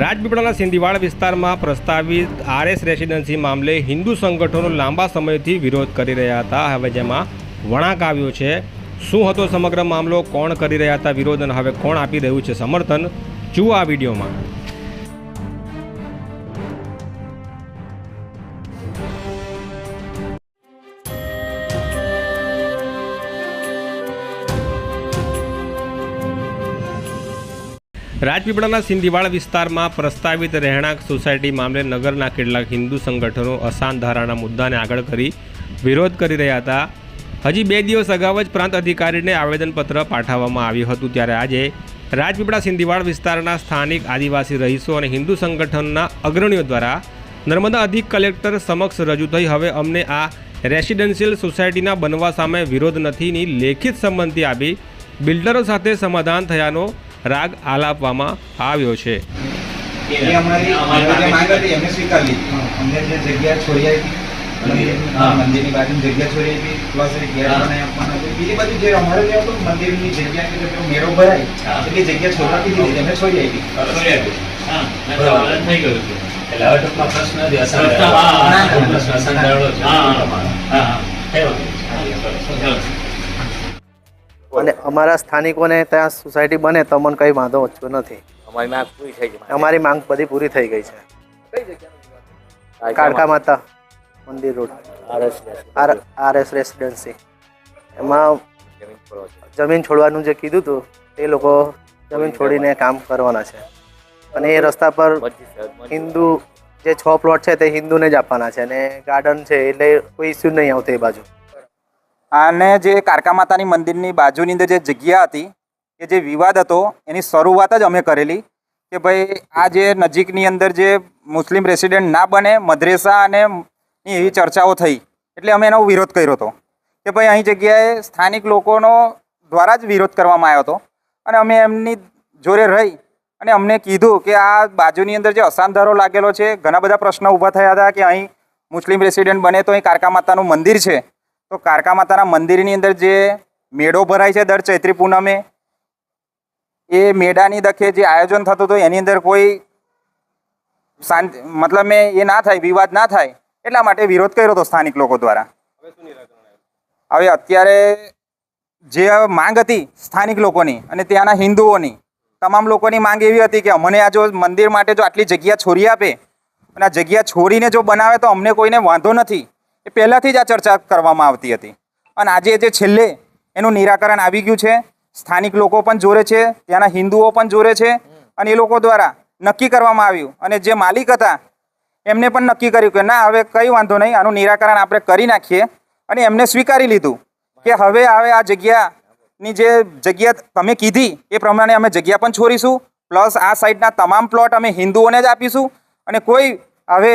રાજપીપળાના સિંધીવાડ વિસ્તારમાં પ્રસ્તાવિત RS residency મામલે હિન્દુ સંગઠનો લાંબા સમયથી વિરોધ કરી રહ્યા હતા. હવે જેમાં વળાંક આવ્યો છે. શું હતો સમગ્ર મામલો? કોણ કરી રહ્યા હતા વિરોધ? અને હવે કોણ આપી રહ્યું છે સમર્થન? જુઓ આ વિડીયોમાં. રાજપીપળાના સિંધીવાડ વિસ્તારમાં પ્રસ્તાવિત રહેણાંક સોસાયટી મામલે નગરના કેટલાક હિન્દુ સંગઠનો અસાન ધારાના મુદ્દાને આગળ કરી વિરોધ કરી રહ્યા હતા. હજી બે દિવસ અગાઉ જ પ્રાંત અધિકારીને આવેદનપત્ર પાઠવવામાં આવ્યું હતું. ત્યારે આજે રાજપીપળા સિંધીવાડ વિસ્તારના સ્થાનિક આદિવાસી રહીશો અને હિન્દુ સંગઠનના અગ્રણીઓ દ્વારા નર્મદા અધિક કલેક્ટર સમક્ષ રજૂ થઈ. હવે અમને આ રેસિડેન્શિયલ સોસાયટીના બનવા સામે વિરોધ નથીની લેખિત સંમતિ આપી બિલ્ડરો સાથે સમાધાન થયાનો રાગ આલાપવામાં આવ્યો છે. એ અમારી અમારી જે માંગ હતી એમને સ્વીકાર લીધી. અમને જે જગ્યા છોડી આપી મંદિરની બાજુ જગ્યા છોડી હતી પ્લસ એ બનાવી આપવાનો હતો. બીજી બાજુ જે અમારે જે હતું મંદિરની જગ્યા કે જે પેલો મેળો ભરાય હા. જગ્યા છોડાતી દીધી એમને છોડી આપી. હા, થઈ ગયું એટલે હવે ટૂંકમાં પ્રશ્ન પ્રશ્ન, અને અમારા સ્થાનિકોને ત્યાં સોસાયટી બને તો મને કંઈ વાંધો ઓછો નથી. અમારી માંગ પૂરી થઈ ગઈ અમારી માંગ બધી પૂરી થઈ ગઈ છે. કાળકા Mata Mandir road. RS R RS residency. એમાં જમીન છોડવાનું જે કીધું હતું એ લોકો જમીન છોડીને કામ કરવાના છે. અને એ રસ્તા પર. હિન્દુ જે છ પ્લોટ છે તે હિન્દુને જ આપવાના છે. અને ગાર્ડન છે એટલે કોઈ ઇસ્યુ નહીં આવતો એ બાજુ. અને જે કારકા માતાની મંદિરની બાજુની અંદર જે જગ્યા હતી, કે જે વિવાદ હતો, એની શરૂઆત જ અમે કરેલી કે ભાઈ, આ જે નજીકની અંદર જે મુસ્લિમ રેસિડેન્ટ ના બને, મદ્રેસા અને એવી ચર્ચાઓ થઈ, એટલે અમે એનો વિરોધ કર્યો હતો. કે ભાઈ, અહીં જગ્યાએ સ્થાનિક લોકોનો દ્વારા જ વિરોધ કરવામાં આવ્યો હતો અને અમે એમની જોડે રહી અને અમને કીધું કે આ બાજુની અંદર જે અસાનધારો લાગેલો છે, ઘણા બધા પ્રશ્નો ઊભા થયા હતા કે અહીં મુસ્લિમ રેસિડેન્ટ બને તો અહીં કારકા માતાનું મંદિર છે. તો કારકા માતાના મંદિરની અંદર જે મેળો ભરાય છે દર ચૈત્રી પૂનમે, એ મેળાની દખે જે આયોજન થતું હતું, એની અંદર કોઈ શાંતિ, મતલબ મેં એ ના થાય, વિવાદ ના થાય, એટલા માટે વિરોધ કર્યો હતો સ્થાનિક લોકો દ્વારા. હવે અત્યારે જે માંગ હતી સ્થાનિક લોકોની અને ત્યાંના હિન્દુઓની, તમામ લોકોની માંગ એવી હતી કે અમને આ જો મંદિર માટે જો આટલી જગ્યા છોડી આપે, અને આ જગ્યા છોડીને જો બનાવે તો અમને કોઈને વાંધો નથી. એ પહેલાંથી જ આ ચર્ચા કરવામાં આવતી હતી. અને આજે જે છેલ્લે એનું નિરાકરણ આવી ગયું છે, સ્થાનિક લોકો પણ જોરે છે, ત્યાંના હિન્દુઓ પણ જોડે છે અને એ લોકો દ્વારા નક્કી કરવામાં આવ્યું. અને જે માલિક હતા, એમને પણ નક્કી કર્યું કે ના, હવે કંઈ વાંધો નહીં, આનું નિરાકરણ આપણે કરી નાખીએ. અને એમને સ્વીકારી લીધું કે હવે હવે આ જગ્યાની જે જગ્યા તમે કીધી, એ પ્રમાણે અમે જગ્યા પણ છોડીશું. પ્લસ આ સાઈડના તમામ પ્લોટ અમે હિન્દુઓને જ આપીશું. અને કોઈ હવે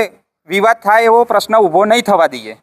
વિવાદ થાય એવો પ્રશ્ન ઊભો નહીં થવા દઈએ.